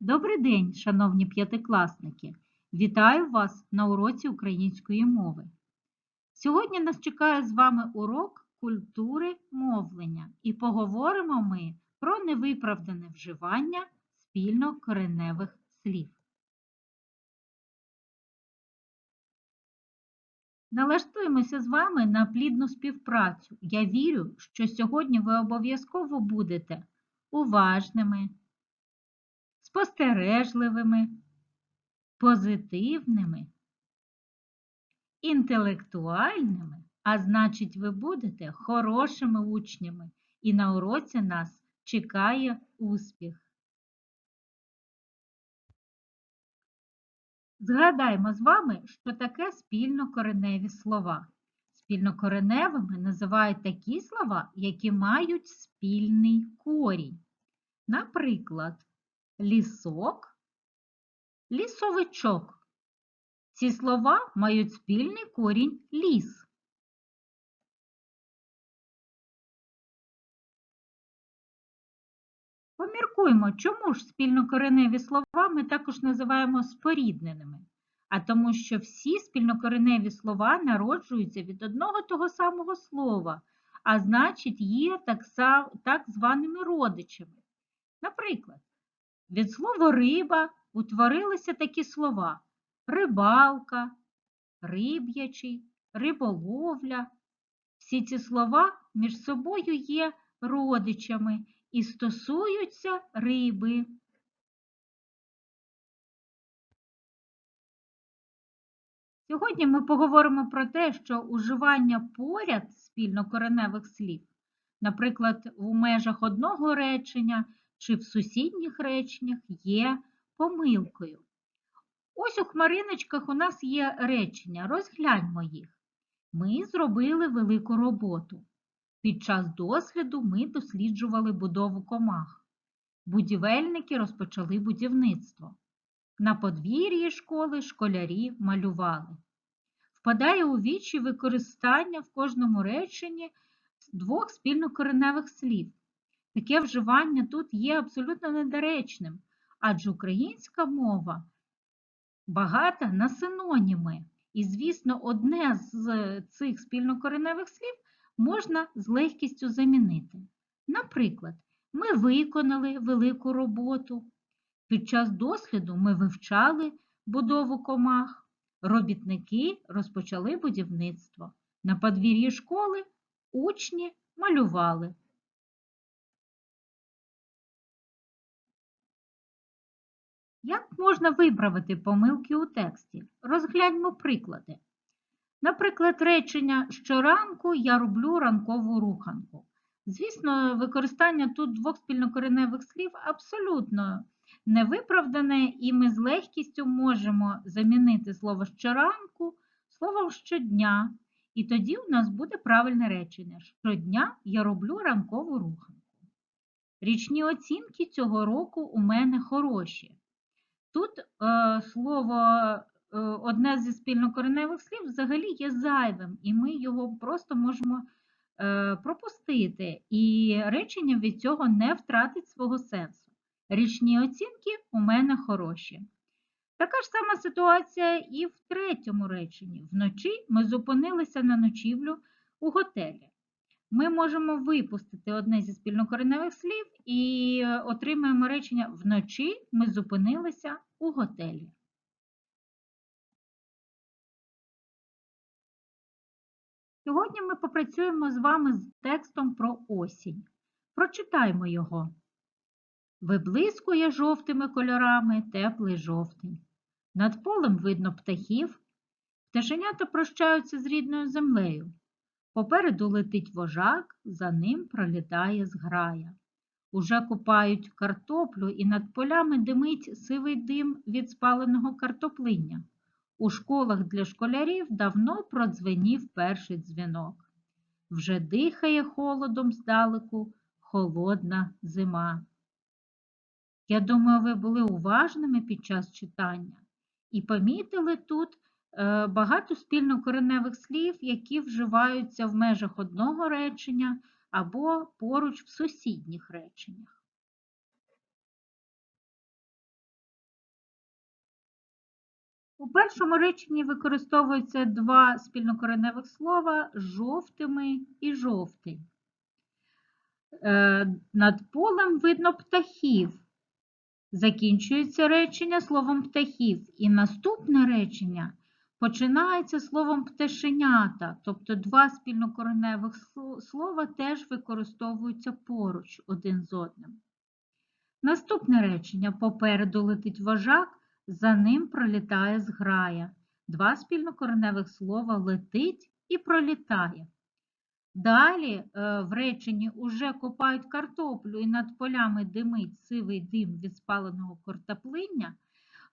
Добрий день, шановні п'ятикласники! Вітаю вас на уроці української мови. Сьогодні нас чекає з вами урок культури мовлення і поговоримо ми про невиправдане вживання спільно кореневих слів. Налаштуємося з вами на плідну співпрацю. Я вірю, що сьогодні ви обов'язково будете уважними, спостережливими, позитивними, інтелектуальними, а значить, ви будете хорошими учнями, і на уроці нас чекає успіх. Згадаємо з вами, що таке спільнокореневі слова. Спільнокореневими називають такі слова, які мають спільний корінь. Наприклад, лісок, лісовичок. Ці слова мають спільний корінь ліс. Поміркуємо, чому ж спільнокореневі слова ми також називаємо спорідненими, а тому що всі спільнокореневі слова народжуються від одного того самого слова, а значить, є так, так званими родичами. Наприклад, від слова риба утворилися такі слова рибалка, риб'ячий, риболовля. Всі ці слова між собою є родичами і стосуються риби. Сьогодні ми поговоримо про те, що уживання поряд спільнокореневих слів, наприклад, у межах одного речення чи в сусідніх реченнях є помилкою. Ось у хмариночках у нас є речення, розгляньмо їх. Ми зробили велику роботу. Під час досліду ми досліджували будову комах. Будівельники розпочали будівництво. На подвір'ї школи школярі малювали. Впадає у вічі використання в кожному реченні двох спільнокореневих слів. Таке вживання тут є абсолютно недоречним, адже українська мова багата на синоніми. І, звісно, одне з цих спільнокореневих слів можна з легкістю замінити. Наприклад, ми виконали велику роботу. Під час досліду ми вивчали будову комах, робітники розпочали будівництво. На подвір'ї школи учні малювали. Як можна виправити помилки у тексті? Розгляньмо приклади. Наприклад, речення щоранку я роблю ранкову руханку. Звісно, використання тут двох спільнокореневих слів абсолютно невиправдане, і ми з легкістю можемо замінити слово щоранку словом щодня. І тоді у нас буде правильне речення. Щодня я роблю ранкову руханку. Річні оцінки цього року у мене хороші. Тут е, слово, е, одне зі спільнокореневих слів взагалі є зайвим, і ми його просто можемо е, пропустити, і речення від цього не втратить свого сенсу. Річні оцінки у мене хороші. Така ж сама ситуація і в третьому реченні. Вночі ми зупинилися на ночівлю у готелі. Ми можемо випустити одне зі спільнокореневих слів і отримаємо речення вночі ми зупинилися у готелі. Сьогодні ми попрацюємо з вами з текстом про осінь. Прочитаймо його. Виблискує жовтими кольорами теплий жовтень. Над полем видно птахів. Пташенята прощаються з рідною землею. Попереду летить вожак, за ним пролітає зграя. Уже купають картоплю і над полями димить сивий дим від спаленого картоплиння. У школах для школярів давно продзвенів перший дзвінок. Вже дихає холодом здалеку холодна зима. Я думаю, ви були уважними під час читання і помітили тут багато спільнокореневих слів, які вживаються в межах одного речення або поруч в сусідніх реченнях. У першому реченні використовуються два спільнокореневих слова жовтими і жовтий. Е, Над полем видно птахів. Закінчується речення словом птахів, і наступне речення починається словом пташенята, тобто два спільнокореневих слова теж використовуються поруч один з одним. Наступне речення попереду летить вожак, за ним пролітає зграя. Два спільнокореневих слова летить і пролітає. Далі е, в реченні уже копають картоплю і над полями димить сивий дим від спаленого картоплиння.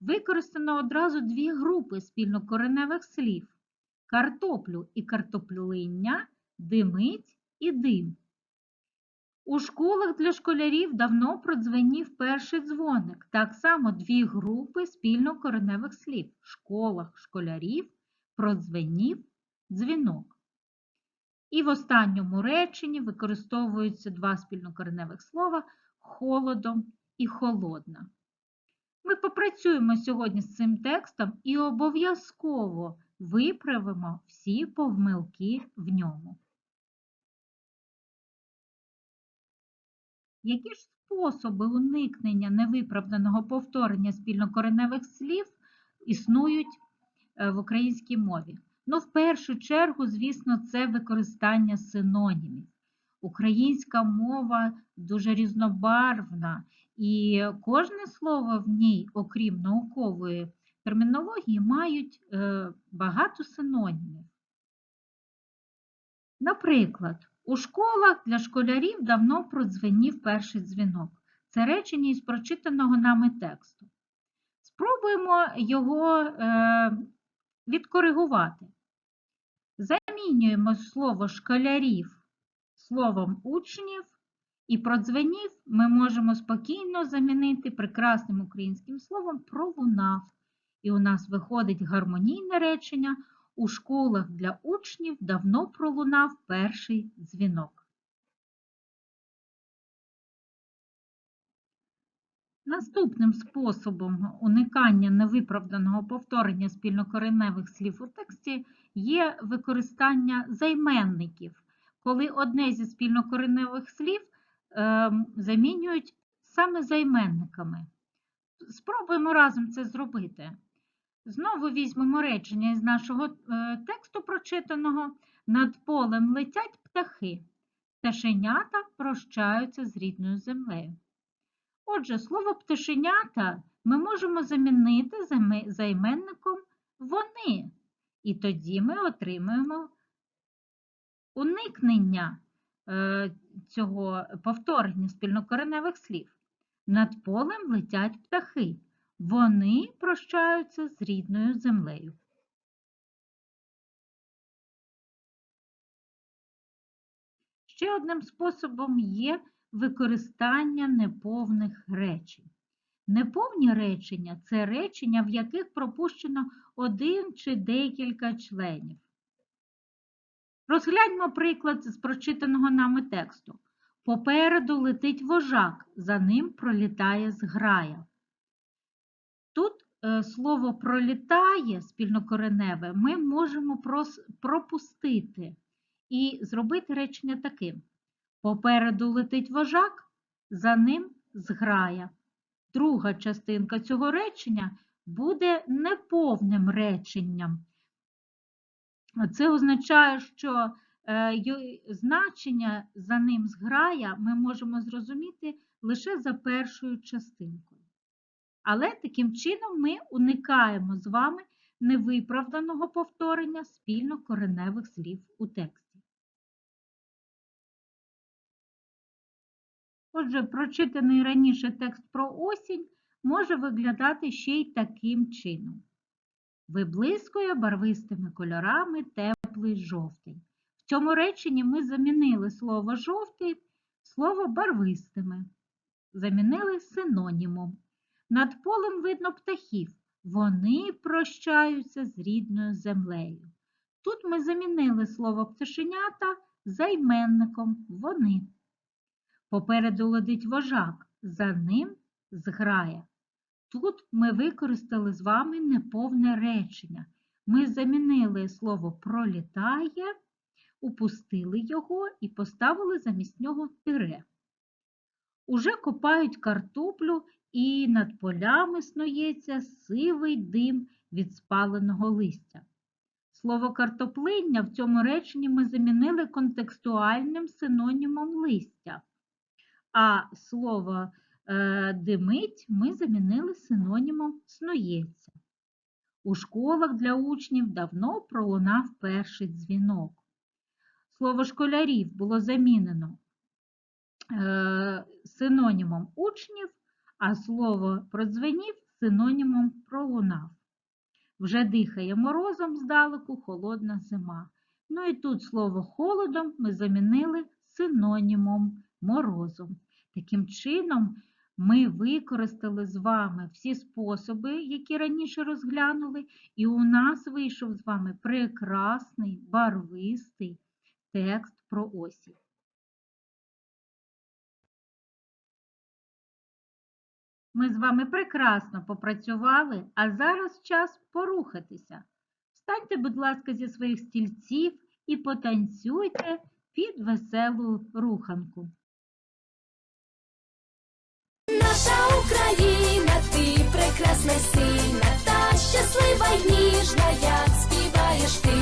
Використано одразу дві групи спільнокореневих слів: картоплю і картоплиння, димить і дим. У школах для школярів давно продзвенів перший дзвоник. Так само дві групи спільнокореневих слів. В школах школярів продзвенів дзвінок. І в останньому реченні використовуються два спільнокореневих слова холодом і холодна. Ми попрацюємо сьогодні з цим текстом і обов'язково виправимо всі помилки в ньому. Які ж способи уникнення невиправданого повторення спільнокореневих слів існують е, в українській мові? Ну, в першу чергу, звісно, це використання синонімів. Українська мова дуже різнобарвна, і кожне слово в ній, окрім наукової термінології, мають е, багато синонімів. Наприклад, у школах для школярів давно продзвенів перший дзвінок. Це речення із прочитаного нами тексту. Спробуємо його е, відкоригувати. Замінюємо слово школярів словом учнів, і продзвенів ми можемо спокійно замінити прекрасним українським словом пролунав. І у нас виходить гармонійне речення. У школах для учнів давно пролунав перший дзвінок. Наступним способом уникання невиправданого повторення спільнокореневих слів у тексті є використання займенників, коли одне зі спільнокореневих слів замінюють саме займенниками. Спробуємо разом це зробити. Знову візьмемо речення із нашого е, тексту прочитаного. Над полем летять птахи. Пташенята прощаються з рідною землею. Отже, слово пташенята ми можемо замінити займенником вони. І тоді ми отримуємо уникнення цього повторення спільнокореневих слів. Над полем летять птахи. Вони прощаються з рідною землею. Ще одним способом є використання неповних речень. Неповні речення це речення, в яких пропущено один чи декілька членів. Розгляньмо приклад з прочитаного нами тексту. Попереду летить вожак, за ним пролітає зграя. Тут е, слово пролітає спільнокореневе ми можемо пропустити і зробити речення таким. Попереду летить вожак, за ним зграя. Друга частинка цього речення буде неповним реченням. Це означає, що е, значення за ним зграя ми можемо зрозуміти лише за першою частинкою. Але таким чином ми уникаємо з вами невиправданого повторення спільно кореневих слів у тексті. Отже, прочитаний раніше текст про осінь може виглядати ще й таким чином. Виблискує барвистими кольорами теплий жовтий. В цьому реченні ми замінили слово жовтий слово барвистими. Замінили синонімом. Над полем видно птахів. Вони прощаються з рідною землею. Тут ми замінили слово пташенята займенником вони. Попереду летить вожак, за ним зграя. Тут ми використали з вами неповне речення. Ми замінили слово пролітає, упустили його і поставили замість нього тире. Уже копають картоплю і над полями снується сивий дим від спаленого листя. Слово картоплиння в цьому реченні ми замінили контекстуальним синонімом листя, а слово димить ми замінили синонімом снується. У школах для учнів давно пролунав перший дзвінок. Слово школярів було замінено е, синонімом учнів, а слово продзвенів синонімом пролунав. Вже дихає морозом здалеку холодна зима. Ну і тут слово холодом ми замінили синонімом морозом. Таким чином, ми використали з вами всі способи, які раніше розглянули, і у нас вийшов з вами прекрасний барвистий текст про осінь. Ми з вами прекрасно попрацювали, а зараз час порухатися. Встаньте, будь ласка, зі своїх стільців і потанцюйте під веселу руханку. Наша Україна, ти прекрасна, сильна та щаслива й ніжна, як співаєш ти.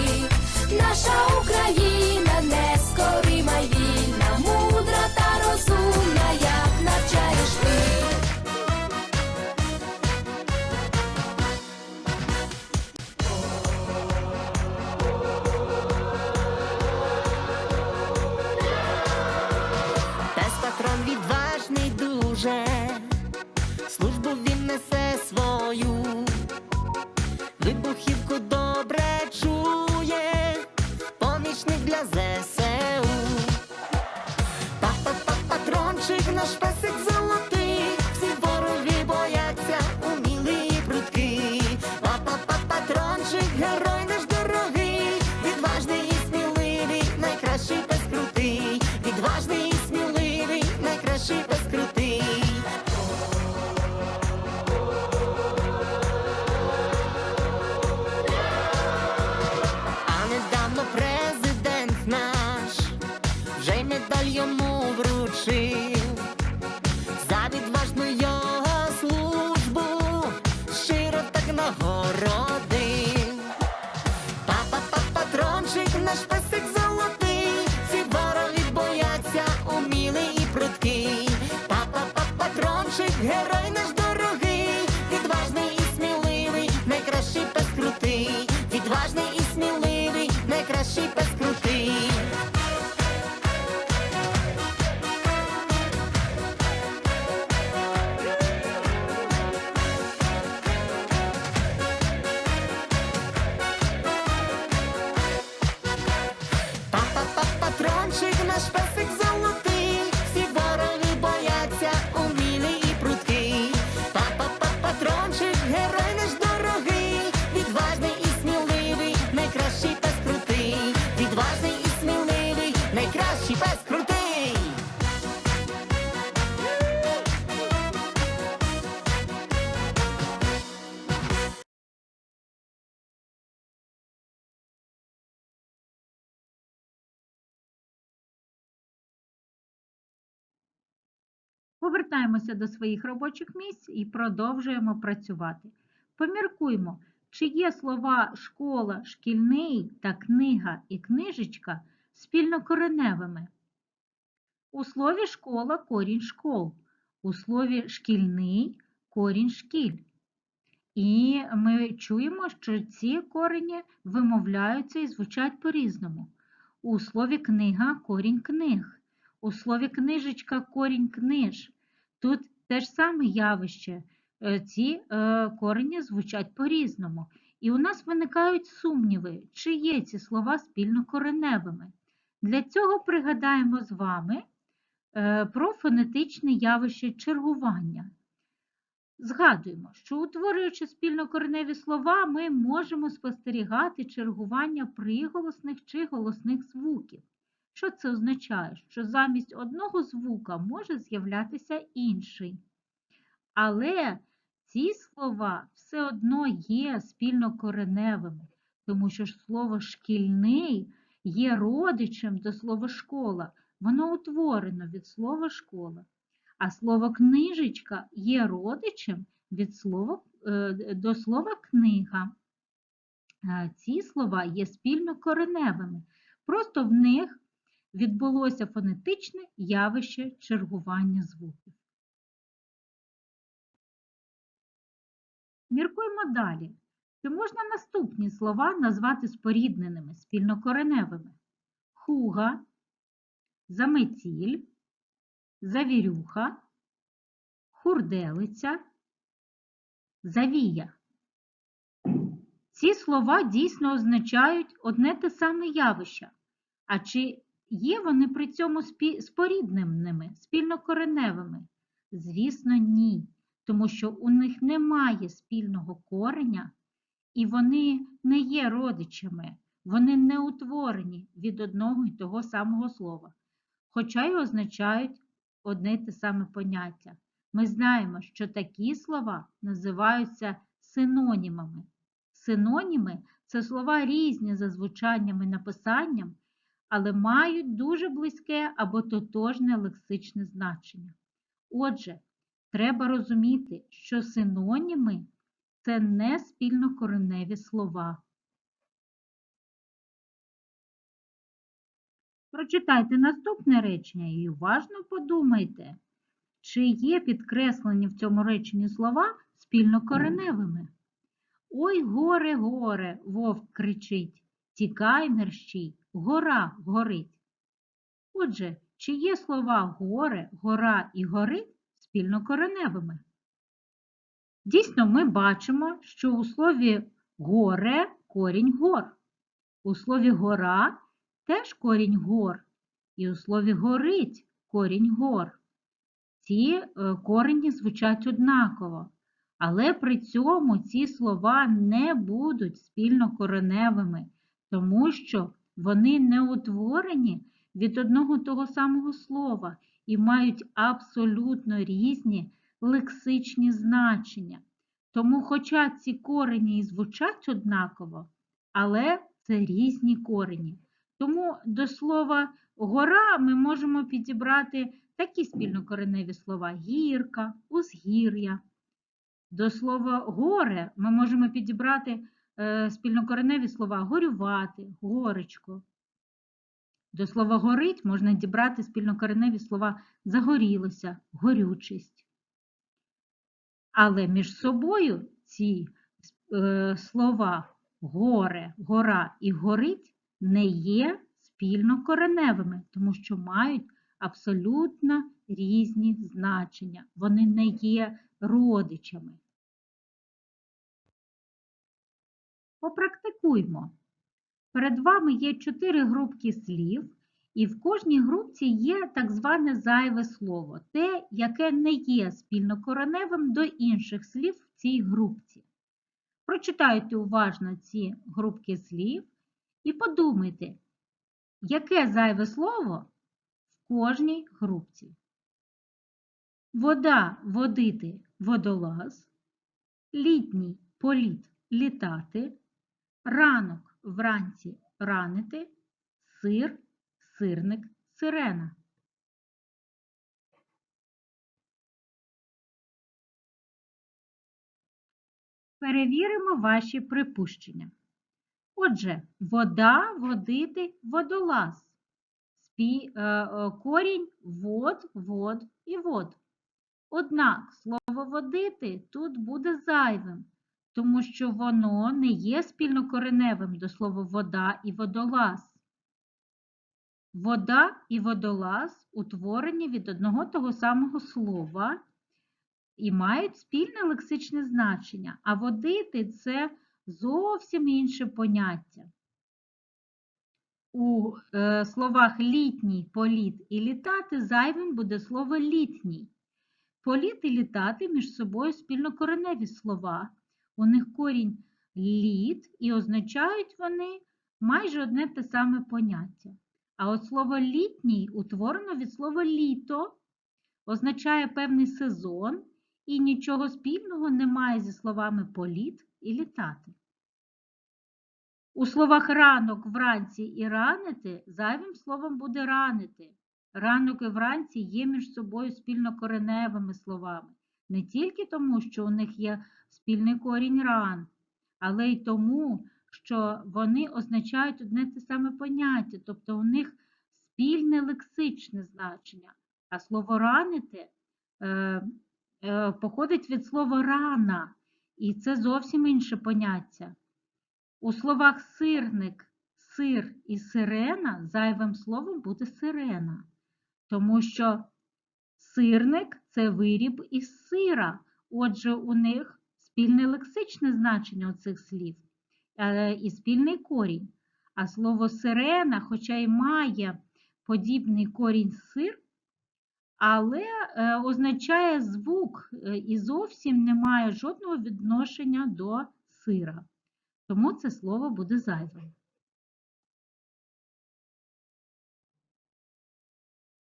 Наша Україна нескорима й вільна, мудра та розумна, you. Mahoro Повертаємося до своїх робочих місць і продовжуємо працювати. Поміркуймо, чи є слова школа, шкільний та книга і книжечка спільнокореневими. У слові школа корінь школ, у слові шкільний корінь шкіль. І ми чуємо, що ці корені вимовляються і звучать по-різному. У слові книга корінь книг, у слові книжечка корінь книж. Тут те ж саме явище. Е, Ці е, корені звучать по-різному. І у нас виникають сумніви, чи є ці слова спільнокореневими. Для цього пригадаємо з вами е, про фонетичне явище чергування. Згадуємо, що утворюючи спільнокореневі слова, ми можемо спостерігати чергування приголосних чи голосних звуків. Що це означає? Що замість одного звука може з'являтися інший. Але ці слова все одно є спільнокореневими, тому що ж слово шкільний є родичем до слова школа. Воно утворено від слова школа. А слово книжечка є родичем від слова, е, до слова книга. Е, Ці слова є спільнокореневими. Просто в них відбулося фонетичне явище чергування звуків. Міркуємо далі. Чи можна наступні слова назвати спорідненими, спільнокореневими? Хуга, заметіль, завірюха, хурделиця, завія. Ці слова дійсно означають одне те саме явище. А чи є вони при цьому спі- спорідненими, спільнокореневими? Звісно, ні, тому що у них немає спільного кореня, і вони не є родичами, вони не утворені від одного й того самого слова, хоча й означають одне й те саме поняття. Ми знаємо, що такі слова називаються синонімами. Синоніми це слова різні за звучанням і написанням, але мають дуже близьке або тотожне лексичне значення. Отже, треба розуміти, що синоніми це не спільнокореневі слова. Прочитайте наступне речення і уважно подумайте, чи є підкреслені в цьому реченні слова спільнокореневими. Ой, горе, горе, вовк кричить, тікай, мерщій, гора горить. Отже, чи є слова горе, гора і горить спільнокореневими? Дійсно, ми бачимо, що у слові горе корінь гор, у слові гора теж корінь гор, і у слові горить корінь гор. Ці е, корені звучать однаково, але при цьому ці слова не будуть спільнокореневими, тому що вони не утворені від одного того самого слова і мають абсолютно різні лексичні значення. Тому, хоча ці корені і звучать однаково, але це різні корені. Тому до слова гора ми можемо підібрати такі спільнокореневі слова гірка, узгір'я. До слова горе ми можемо підібрати спільнокореневі слова горювати, горечко. До слова горить можна дібрати спільнокореневі слова загорілося, горючість. Але між собою ці е, слова горе, гора і горить не є спільнокореневими, тому що мають абсолютно різні значення. Вони не є родичами. Попрактикуймо. Перед вами є чотири групки слів, і в кожній групці є так зване зайве слово, те, яке не є спільнокореневим до інших слів в цій групці. Прочитайте уважно ці групки слів і подумайте, яке зайве слово в кожній групці. Вода водити водолаз, літній політ літати, ранок вранці ранити, сир, сирник, сирена. Перевіримо ваші припущення. Отже, вода, водити, водолаз. Спі, е, е, корінь вод, вод і вод. Однак слово водити тут буде зайвим, тому що воно не є спільнокореневим до слова вода і водолаз. Вода і водолаз утворені від одного того самого слова і мають спільне лексичне значення, а водити це зовсім інше поняття. У е, словах літній, політ і літати зайвим буде слово літній. Політ і літати між собою спільнокореневі слова. У них корінь літ і означають вони майже одне те саме поняття. А от слово літній утворено від слова літо, означає певний сезон і нічого спільного немає зі словами політ і літати. У словах ранок, вранці і ранити зайвим словом буде ранити. Ранок і вранці є між собою спільнокореневими словами, не тільки тому, що у них є спільний корінь ран, але й тому, що вони означають одне те саме поняття, тобто у них спільне лексичне значення. А слово ранити е, е, походить від слова рана, і це зовсім інше поняття. У словах сирник, сир і сирена зайвим словом буде сирена, тому що сирник це виріб із сира, отже, у них спільне лексичне значення оцих слів е, і спільний корінь. А слово сирена, хоча й має подібний корінь сир, але е, означає звук е, і зовсім не має жодного відношення до сира. Тому це слово буде зайвим.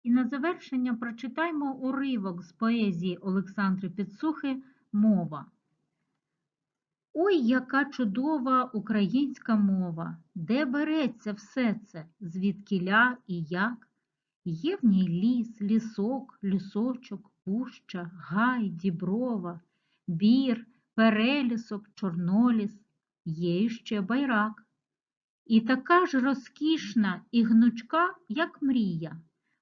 І на завершення прочитаймо уривок з поезії Олександри Підсухи Мова. Ой, яка чудова українська мова! Де береться все це, звідкіля і як? Є в ній ліс, лісок, лісочок, пуща, гай, діброва, бір, перелісок, чорноліс, є іще байрак. І така ж розкішна і гнучка, як мрія.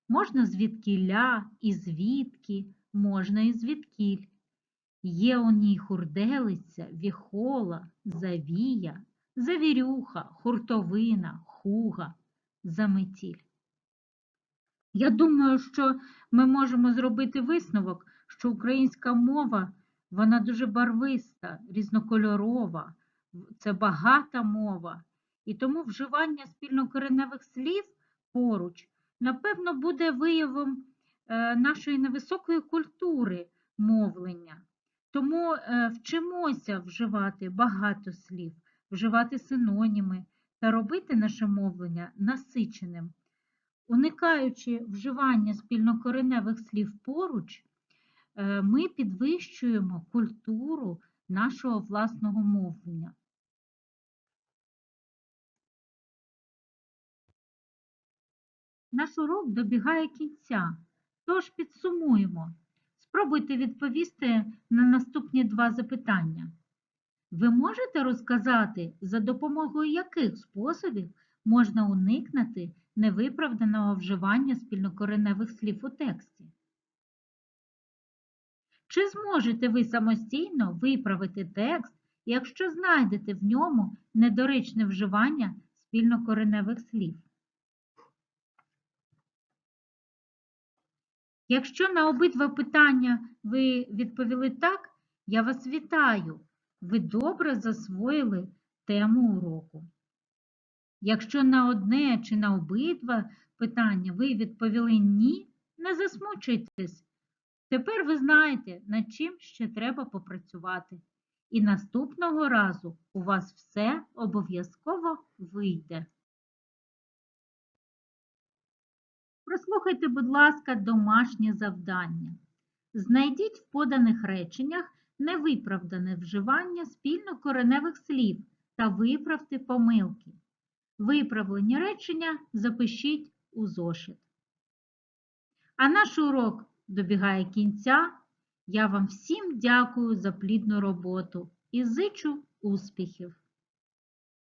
Можна звідкіля і звідки, можна і звідкіль. Є у ній хурделиця, віхола, завія, завірюха, хуртовина, хуга, заметіль. Я думаю, що ми можемо зробити висновок, що українська мова вона дуже барвиста, різнокольорова, це багата мова, і тому вживання спільнокореневих слів поруч, напевно, буде виявом е, нашої невисокої культури мовлення. Тому е, вчимося вживати багато слів, вживати синоніми та робити наше мовлення насиченим. Уникаючи вживання спільнокореневих слів поруч, е, ми підвищуємо культуру нашого власного мовлення. Наш урок добігає кінця, тож підсумуємо. Спробуйте відповісти на наступні два запитання. Ви можете розказати, за допомогою яких способів можна уникнути невиправданого вживання спільнокореневих слів у тексті? Чи зможете ви самостійно виправити текст, якщо знайдете в ньому недоречне вживання спільнокореневих слів? Якщо на обидва питання ви відповіли так, я вас вітаю. Ви добре засвоїли тему уроку. Якщо на одне чи на обидва питання ви відповіли ні, не засмучуйтесь. Тепер ви знаєте, над чим ще треба попрацювати. І наступного разу у вас все обов'язково вийде. Прослухайте, будь ласка, домашнє завдання. Знайдіть в поданих реченнях невиправдане вживання спільнокореневих слів та виправте помилки. Виправлені речення запишіть у зошит. А наш урок добігає кінця. Я вам всім дякую за плідну роботу і зичу успіхів!